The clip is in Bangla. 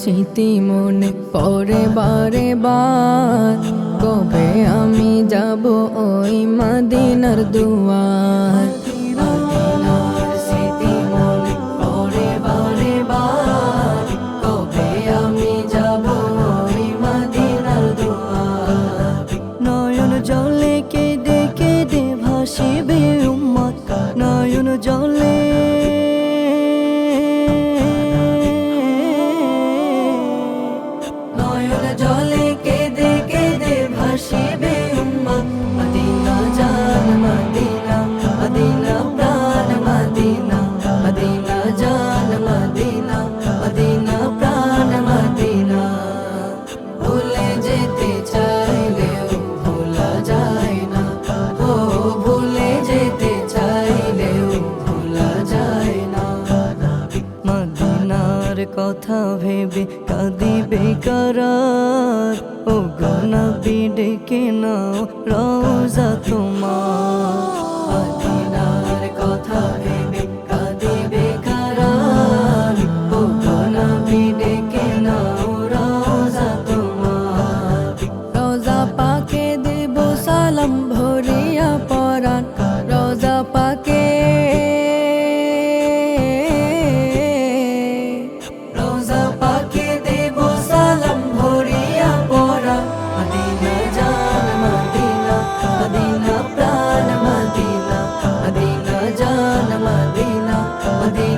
স্মৃতি মনে পরে বারে বার। কবে আমি যাব ওই মদিনার দুয়ার? জলে কেঁদে কেঁদে ভাসিবে উম্মত। নয়ন জলে নয়ন জলে কথা ভেবে কাঁদিবে কারার। ও গনবি বিডে কেন রোজা Madina, Madina.